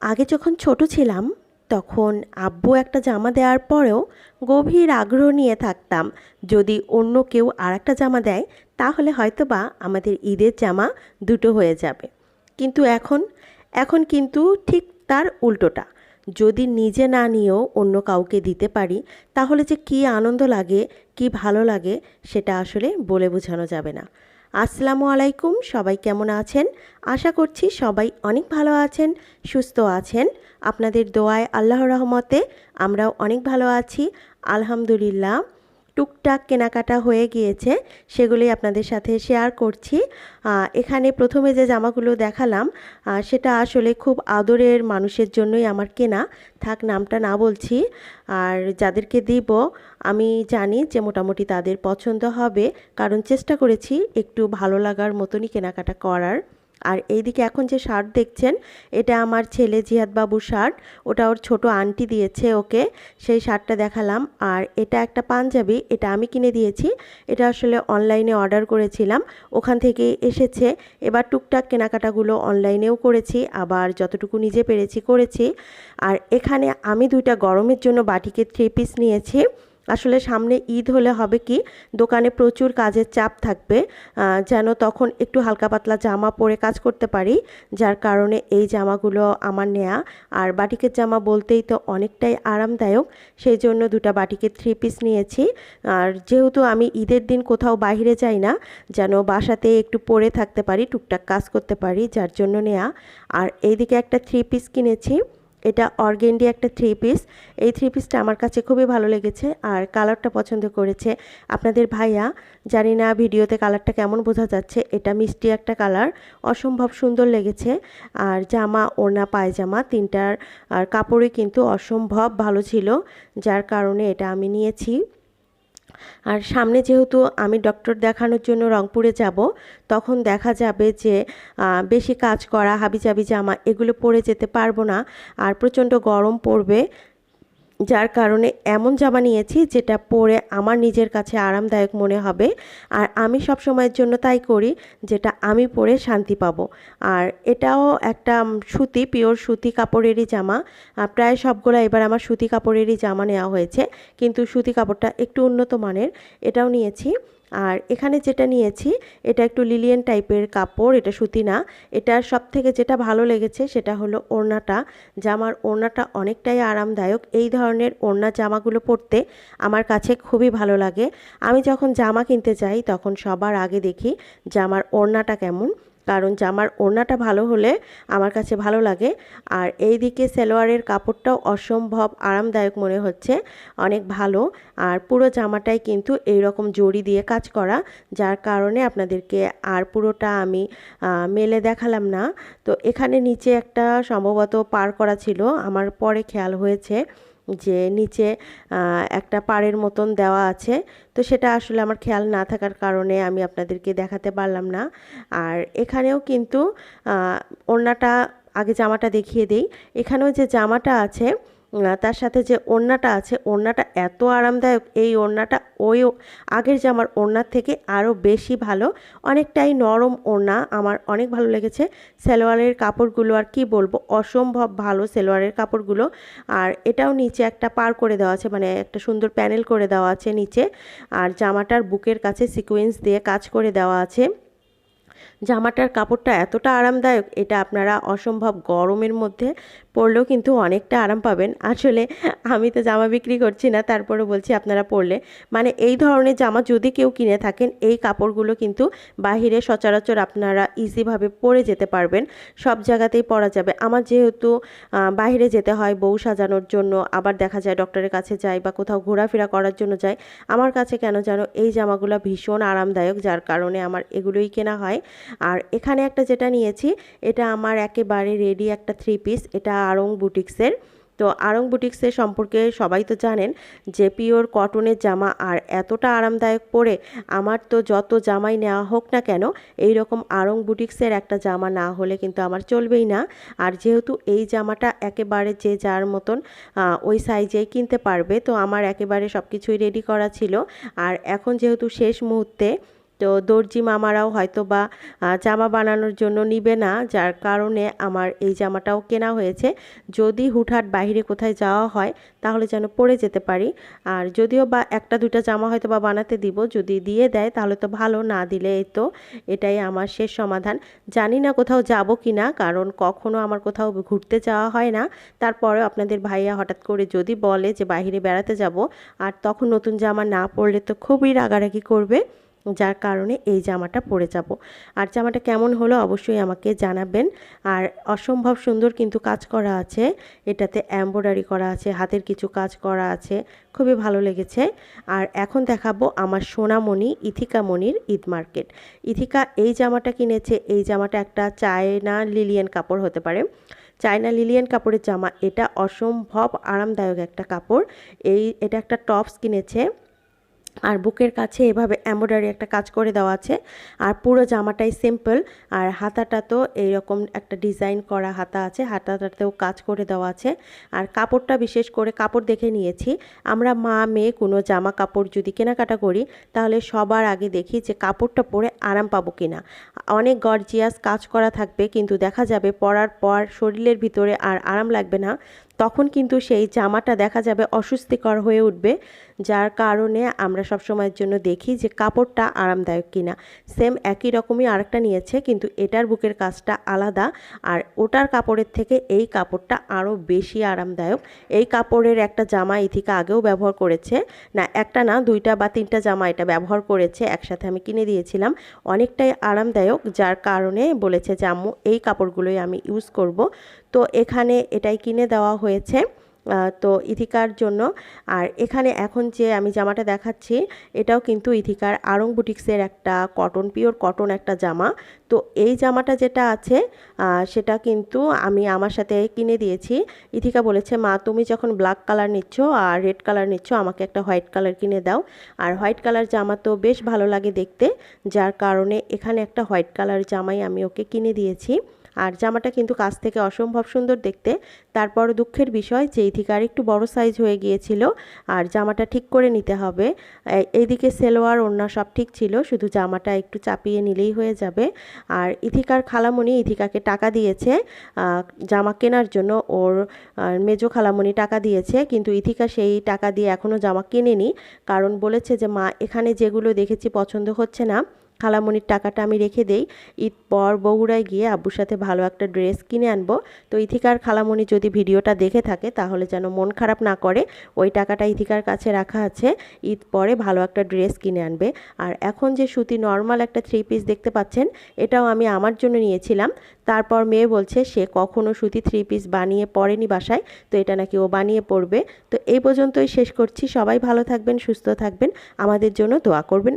আগে যখন ছোট ছিলাম, তখন আব্বু একটা জামা দেওয়ার পরেও গভীর আগ্রহ নিয়ে থাকতাম। যদি অন্য কেউ আর একটা জামা দেয়, তাহলে হয়তোবা আমাদের ঈদের জামা দুটো হয়ে যাবে। কিন্তু এখন এখন কিন্তু ঠিক তার উল্টোটা। যদি নিজে না নিয়েও অন্য কাউকে দিতে পারি, তাহলে যে কী আনন্দ লাগে, কী ভালো লাগে, সেটা আসলে বলে বোঝানো যাবে না। আসসালামু আলাইকুম, সবাই কেমন আছেন? আশা করছি সবাই অনেক ভালো আছেন, সুস্থ আছেন। আপনাদের দোয়ায় আল্লাহ রহমতে আমরাও অনেক ভালো আছি। আলহামদুলিল্লাহ। টুকটাক কেনাকাটা হয়ে গিয়েছে সেগুলি আপনাদের সাথে শেয়ার করছি। এখানে প্রথমে যে জামাগুলো দেখালাম সেটা আসলে খুব আদরের মানুষের জন্যই আমার কেনা, থাক নামটা না বলছি। আর যাদেরকে দিব, আমি জানি যে মোটামুটি তাদের পছন্দ হবে, কারণ চেষ্টা করেছি একটু ভালো লাগার মতনই কেনাকাটা করার। আর এইদিকে এখন যে শার্ট দেখছেন, এটা আমার ছেলে জিহাদ বাবুর শার্ট। ওটা ওর ছোট আন্টি দিয়েছে ওকে, সেই শার্টটা দেখালাম। আর এটা একটা পাঞ্জাবি, এটা আমি কিনে দিয়েছি। এটা আসলে অনলাইনে অর্ডার করেছিলাম, ওখান থেকে এসেছে। এবার টুকটাক কেনাকাটাগুলো অনলাইনেও করেছি, আবার যতটুকু নিজে পেরেছি করেছি। আর এখানে আমি দুইটা গরমের জন্য বাটিকে থ্রি পিস নিয়েছি। আসলে সামনে ঈদ হলে হবে কি, দোকানে প্রচুর কাজের চাপ থাকবে যেন তখন একটু হালকা পাতলা জামা পরে কাজ করতে পারি, যার কারণে এই জামাগুলো আমার নেয়া। আর বাটিকের জামা বলতেই তো অনেকটাই আরামদায়ক, সেই জন্য দুটো বাটিকের থ্রি পিস নিয়েছি। আর যেহেতু আমি ঈদের দিন কোথাও বাইরে যাই না, যেন বাসাতে একটু পরে থাকতে পারি, টুকটাক কাজ করতে পারি, যার জন্য নেয়া। আর এইদিকে একটা থ্রি পিস কিনেছি। এটা অর্গেন্ডি একটা থ্রি পিস এই থ্রি পিসটা আমার কাছে খুবই ভালো লেগেছে আর কালারটা পছন্দ করেছে আপনাদের ভাইয়া। জানি না ভিডিওতে কালারটা কেমন বোঝা যাচ্ছে, এটা মিষ্টি একটা কালার অসম্ভব সুন্দর লেগেছে। আর জামা, ওড়না, পায়জামা তিনটার, আর কাপড়ই কিন্তু অসম্ভব ভালো ছিল, যার কারণে এটা আমি নিয়েছি। আর সামনে যেহেতু আমি ডক্টর দেখানোর জন্য রংপুরে যাব, তখন দেখা যাবে যে বেশি কাজ করা, হাবিজাবি জামা এগুলো পরে যেতে পারব না। আর প্রচণ্ড গরম পড়বে যার কারণে এমন জামা নিয়েছি যেটা পরে আমার নিজের কাছে আরামদায়ক মনে হবে। আর আমি সব সময়ের জন্য তাই করি যেটা আমি পরে শান্তি পাবো। আর এটাও একটা সুতি, পিওর সুতি কাপড়েরই জামা। প্রায় সবগুলো এবার আমার সুতি কাপড়েরই জামা নেওয়া হয়েছে। কিন্তু সুতি কাপড়টা একটু উন্নত মানের। এটাও নিয়েছি। আর এখানে যেটা নিয়েছি, এটা একটু লিলিয়ান টাইপের কাপড়, এটা সুতি না এটার সব থেকে যেটা ভালো লেগেছে সেটা হলো ওড়নাটা। জামার ওড়নাটা অনেকটাই আরামদায়ক। এই ধরনের ওড়না জামাগুলো পরতে আমার কাছে খুবই ভালো লাগে। আমি যখন জামা কিনতে যাই, তখন সবার আগে দেখি জামার ওড়নাটা কেমন। কারণ জামার ওড়নাটা ভালো হলে আমার কাছে ভালো লাগে। আর এই দিকে সালোয়ারের কাপড়টাও অসম্ভব আরামদায়ক মনে হচ্ছে, অনেক ভালো। আর পুরো জামাটাই কিন্তু এই রকম জড়ি দিয়ে কাজ করা, যার কারণে আপনাদেরকে আর পুরোটা আমি মেলে দেখালাম না। তো এখানে নিচে একটা সম্ভবত পার করা ছিল, আমার পরে খেয়াল হয়েছে। যে নিচে একটা পাড়ের মতন দেওয়া আছে। তো সেটা আসলে আমার খেয়াল না থাকার কারণে আমি আপনাদেরকে দেখাতে পারলাম না। আর এখানেও কিন্তু ওড়নাটা, আগে জামাটা দেখিয়ে দিই। এখানেও যে জামাটা আছে তার সাথে যে ওড়নাটা আছে, ওড়নাটা এত আরামদায়ক। এই ওড়নাটা ওই আগের জামার ওড়নার থেকে আরও বেশি ভালো। অনেকটাই নরম ওড়না আমার অনেক ভালো লেগেছে। সালোয়ারের কাপড়গুলো আর কি বলব, অসম্ভব ভালো সালোয়ারের কাপড়গুলো। আর এটাও নিচে একটা পার করে দেওয়া আছে মানে একটা সুন্দর প্যানেল করে দেওয়া আছে নিচে। আর জামাটার বুকের কাছে সিকোয়েন্স দিয়ে কাজ করে দেওয়া আছে। জামাটার কাপড়টা এতটা আরামদায়ক, এটা আপনারা অসম্ভব গরমের মধ্যে পরলেও কিন্তু অনেকটা আরাম পাবেন। আসলে আমি তো জামা বিক্রি করছি না তারপরে বলছি আপনারা পরলে। মানে এই ধরনের জামা যদি কেউ কিনে থাকেন, এই কাপড়গুলো কিন্তু বাহিরে সচরাচর আপনারা ইজিভাবে পরে যেতে পারবেন। সব জায়গাতেই পরা যাবে। আমার যেহেতু বাইরে যেতে হয় বউ সাজানোর জন্য, আবার দেখা যায় ডক্টরের কাছে যাই বা কোথাও ঘোরাফেরা করার জন্য যাই, আমার কাছে কেন যেন এই জামাগুলো ভীষণ আরামদায়ক, যার কারণে আমার এগুলোই কেনা হয়। আর এখানে একটা যেটা নিয়েছি, এটা আমার একেবারে রেডি একটা থ্রি পিস এটা আড়ং বুটিক্সের। তো আড়ং বুটিক্সের সম্পর্কে সবাই তো জানেন যে পিওর কটনের জামা আর এতটা আরামদায়ক পরে আমার তো যত জামাই নেওয়া হোক না কেন এই রকম আড়ং বুটিক্সের একটা জামা না হলে কিন্তু আমার চলবেই না। আর যেহেতু এই জামাটা একেবারে যে যার মতন ওই সাইজেই কিনতে পারবে, তো আমার একেবারে সব কিছুই রেডি করা ছিল। আর এখন যেহেতু শেষ মুহূর্তে তো দর্জি মামারাও হয়তো বা জামা বানানোর জন্য নিবে না, যার কারণে আমার এই জামাটাও কেনা হয়েছে। যদি হুটহাট বাইরে কোথায় যাওয়া হয়, তাহলে যেন পরে যেতে পারি। আর যদিও বা একটা দুইটা জামা হয়তো বা বানাতে দিব, যদি দিয়ে দেয়, তাহলে তো ভালো, না দিলে এই তো এটাই আমার শেষ সমাধান। জানি না কোথাও যাব কি না, কারণ কখনো আমার কোথাও ঘুরতে যাওয়া হয় না। তারপরেও আপনাদের ভাইয়া হঠাৎ করে যদি বলে যে বাইরে বেড়াতে যাব, আর তখন নতুন জামা না পরলে তো খুবই রাগারাগি করবে। যার কারণে এই জামাটা পরে যাব। আর জামাটা কেমন হলো অবশ্যই আমাকে জানাবেন। আর অসম্ভব সুন্দর কিন্তু কাজ করা আছে। এটাতে এমব্রয়ডারি করা আছে, হাতের কিছু কাজ করা আছে। খুবই ভালো লেগেছে। আর এখন দেখাবো আমার সোনামণি ইথিকা মণির ঈদ মার্কেট। ইথিকা এই জামাটা কিনেছে। এই জামাটা একটা চায়না লিলিয়ান কাপড় হতে পারে। চায়না লিলিয়ান কাপড়ের জামা। এটা অসম্ভব আরামদায়ক একটা কাপড়। এই, এটা একটা টপস কিনেছে। আর বুকের কাছে এভাবে এমব্রয়ডারি একটা কাজ করে দেওয়া আছে। আর পুরো জামাটাই সিম্পল আর হাতাটা তো এইরকম একটা ডিজাইন করা হাতা আছে, হাতাটাতেও কাজ করে দেওয়া আছে। আর কাপড়টা বিশেষ করে কাপড় দেখে নিয়েছি। আমরা মা, মেয়ে কোনো জামা কাপড় যদি কেনাকাটা করি, তাহলে সবার আগে দেখি যে কাপড়টা পরে আরাম পাবো কিনা। অনেক গর্জিয়াস কাজ করা থাকবে, কিন্তু দেখা যাবে পরার পর শরীরের ভিতরে আর আরাম লাগবে না। তখন কিন্তু সেই জামাটা দেখা যাবে অস্বস্তিকর হয়ে উঠবে, যার কারণে আমরা সব সময়ের জন্য দেখি যে কাপড়টা আরামদায়ক কিনা। সেম একই রকমই আরেকটা নিয়েছে, কিন্তু এটার বুকের কাজটা আলাদা আর ওটার কাপড়ের থেকে এই কাপড়টা আরও বেশি আরামদায়ক। এই কাপড়ের একটা জামা ইথিকা আগেও ব্যবহার করেছে। না, একটা না, দুইটা বা তিনটা জামা এটা ব্যবহার করেছে, একসাথে আমি কিনে দিয়েছিলাম। অনেকটাই আরামদায়ক, যার কারণে বলেছে যে, আম্মু, এই কাপড়গুলোই আমি ইউজ করব। তো এখানে এটাই কিনে দেওয়া হয়েছে তো ইথিকার জন্য। আর এখানে এখন যে আমি জামাটা দেখাচ্ছি, এটাও কিন্তু ইথিকার। আড়ং বুটিক্সের একটা কটন পিওর কটন একটা জামা। তো এই জামাটা যেটা আছে সেটা কিন্তু আমি আমার সাথে কিনে দিয়েছি। ইথিকা বলেছে, মা, তুমি যখন ব্ল্যাক কালার নিচ্ছ আর রেড কালার নিচ্ছ, আমাকে একটা হোয়াইট কালার কিনে দাও। আর হোয়াইট কালার জামা তো বেশ ভালো লাগে দেখতে, যার কারণে এখানে একটা হোয়াইট কালার জামাই আমি ওকে কিনে দিয়েছি। আর জামাটা কিন্তু কাছ থেকে অসম্ভব সুন্দর দেখতে। তারপর দুঃখের বিষয় যে আর একটু বড় সাইজ হয়ে গিয়েছিল আর জামাটা ঠিক করে নিতে হবে। এইদিকে সেলোয়ার, ওড়না সব ঠিক ছিল, শুধু জামাটা একটু চাপিয়ে নিলেই হয়ে যাবে। আর ইথিকার খালামণি ইথিকাকে টাকা দিয়েছে জামা কেনার জন্য। ওর মেজো খালামণি টাকা দিয়েছে, কিন্তু ইথিকা সেই টাকা দিয়ে এখনও জামা কেনেনি। কারণ বলেছে যে, মা, এখানে যেগুলো দেখেছি পছন্দ হচ্ছে না। খালামণির টাকাটা আমি রেখে দেই। ঈদ পর বগুড়ায় গিয়ে আব্বুর সাথে ভালো একটা ড্রেস কিনে আনব। তো ইথিকার খালামণি যদি ভিডিওটা দেখে থাকে, তাহলে যেন মন খারাপ না করে, ওই টাকাটা ইথিকার কাছে রাখা আছে। ঈদ পরে ভালো একটা ড্রেস কিনে আনবে। আর এখন যে সুতি নর্মাল একটা থ্রি পিস দেখতে পাচ্ছেন, এটাও আমি আমার জন্য নিয়েছিলাম। তারপর মেয়ে বলছে, সে কখনো সুতি থ্রি পিস বানিয়ে পড়েনি বাসায়, তো এটা নাকি ও বানিয়ে পড়বে। তো এই পর্যন্তই শেষ করছি। সবাই ভালো থাকবেন, সুস্থ থাকবেন। আমাদের জন্য দোয়া করবেন।